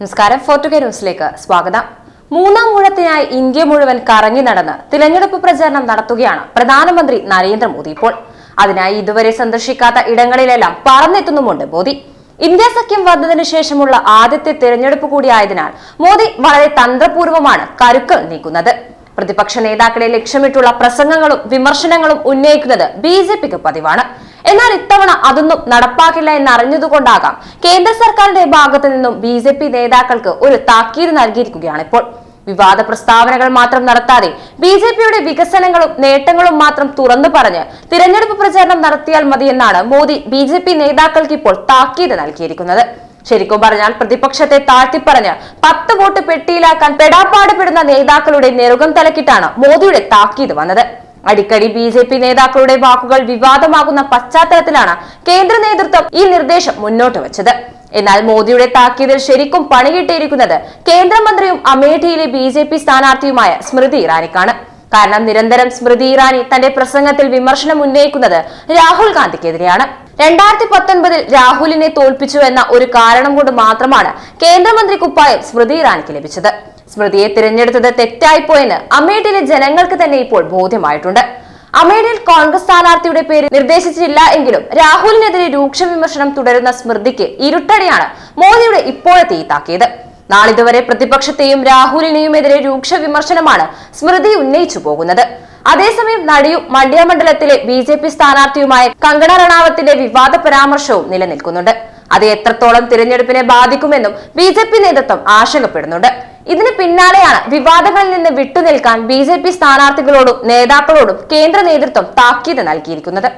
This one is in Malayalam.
നമസ്കാരം ഫോർട്ടുകെ ന്യൂസിലേക്ക് സ്വാഗതം. മൂന്നാം ഊഴത്തിനായി ഇന്ത്യ മുഴുവൻ കറങ്ങി നടന്ന് തിരഞ്ഞെടുപ്പ് പ്രചാരണം നടത്തുകയാണ് പ്രധാനമന്ത്രി നരേന്ദ്രമോദി ഇപ്പോൾ. അതിനായി ഇതുവരെ സന്ദർശിക്കാത്ത ഇടങ്ങളിലെല്ലാം പറന്നെത്തുന്നുമുണ്ട് മോദി. ഇന്ത്യ സഖ്യം വന്നതിനു ശേഷമുള്ള ആദ്യത്തെ തിരഞ്ഞെടുപ്പ് കൂടിയായതിനാൽ മോദി വളരെ തന്ത്രപൂർവമാണ് കരുക്കൾ നീക്കുന്നത്. പ്രതിപക്ഷ നേതാക്കളെ ലക്ഷ്യമിട്ടുള്ള പ്രസംഗങ്ങളും വിമർശനങ്ങളും ഉന്നയിക്കുന്നത് ബി ജെ പിക്ക് പതിവാണ്. എന്നാൽ ഇത്തവണ അതൊന്നും നടപ്പാക്കില്ല എന്നറിഞ്ഞതുകൊണ്ടാകാം കേന്ദ്ര സർക്കാരിന്റെ ഭാഗത്തു നിന്നും ബി ജെ പി നേതാക്കൾക്ക് ഒരു താക്കീത് നൽകിയിരിക്കുകയാണ് ഇപ്പോൾ. വിവാദ പ്രസ്താവനകൾ മാത്രം നടത്താതെ ബി ജെ പിയുടെ വികസനങ്ങളും നേട്ടങ്ങളും മാത്രം തുറന്നു പറഞ്ഞ് തിരഞ്ഞെടുപ്പ് പ്രചാരണം നടത്തിയാൽ മതിയെന്നാണ് മോദി ബി ജെ പി നേതാക്കൾക്ക് ഇപ്പോൾ താക്കീത് നൽകിയിരിക്കുന്നത്. ശരിക്കും പറഞ്ഞാൽ പ്രതിപക്ഷത്തെ താഴ്ത്തിപ്പറഞ്ഞ് പത്ത് വോട്ട് പെട്ടിയിലാക്കാൻ പെടാപ്പാടുപെടുന്ന നേതാക്കളുടെ നെറുകം തലക്കിട്ടാണ് മോദിയുടെ താക്കീത് വന്നത്. അടിക്കടി ബി ജെ പി നേതാക്കളുടെ വാക്കുകൾ വിവാദമാകുന്ന പശ്ചാത്തലത്തിലാണ് കേന്ദ്ര നേതൃത്വം ഈ നിർദ്ദേശം മുന്നോട്ട് വെച്ചത്. എന്നാൽ മോദിയുടെ താക്കീതിൽ ശരിക്കും പണികിട്ടിയിരിക്കുന്നത് കേന്ദ്രമന്ത്രിയും അമേഠിയിലെ ബി ജെ പി സ്ഥാനാർത്ഥിയുമായ സ്മൃതി ഇറാനിക്കാണ്. കാരണം നിരന്തരം സ്മൃതി ഇറാനി തന്റെ പ്രസംഗത്തിൽ വിമർശനം ഉന്നയിക്കുന്നത് രാഹുൽ ഗാന്ധിക്കെതിരെയാണ്. രണ്ടായിരത്തി പത്തൊൻപതിൽ രാഹുലിനെ തോൽപ്പിച്ചു എന്ന ഒരു കാരണം കൊണ്ട് മാത്രമാണ് കേന്ദ്രമന്ത്രി കുപ്പായം സ്മൃതി ഇറാനിക്ക് ലഭിച്ചത്. സ്മൃതിയെ തിരഞ്ഞെടുത്തത് തെറ്റായിപ്പോയെന്ന് അമേഠിയിലെ ജനങ്ങൾക്ക് തന്നെ ഇപ്പോൾ ബോധ്യമായിട്ടുണ്ട്. അമേഠിയിൽ കോൺഗ്രസ് സ്ഥാനാർത്ഥിയുടെ പേര് നിർദ്ദേശിച്ചില്ല എങ്കിലും രാഹുലിനെതിരെ രൂക്ഷ വിമർശനം തുടരുന്ന സ്മൃതിക്ക് ഇരുട്ടടിയാണ് മോദിയുടെ ഇപ്പോഴത്തെ ഈ താക്കീത് നാളിതുവരെ പ്രതിപക്ഷത്തെയും രാഹുലിനെയും എതിരെ രൂക്ഷ വിമർശനമാണ് സ്മൃതി ഉന്നയിച്ചു പോകുന്നത്. അതേസമയം നടിയും മണ്ഡ്യ മണ്ഡലത്തിലെ ബി ജെ പി സ്ഥാനാർത്ഥിയുമായ കങ്കണ റണാവത്തിന്റെ വിവാദ പരാമർശവും നിലനിൽക്കുന്നുണ്ട്. അത് എത്രത്തോളം തിരഞ്ഞെടുപ്പിനെ ബാധിക്കുമെന്നും ബി നേതൃത്വം ആശങ്കപ്പെടുന്നുണ്ട്. ഇതിന് പിന്നാലെയാണ് വിവാദങ്ങളിൽ നിന്ന് വിട്ടുനിൽക്കാൻ ബി ജെ പി സ്ഥാനാർത്ഥികളോടും നേതാക്കളോടും കേന്ദ്ര നേതൃത്വം താക്കീത് നൽകിയിരിക്കുന്നത്.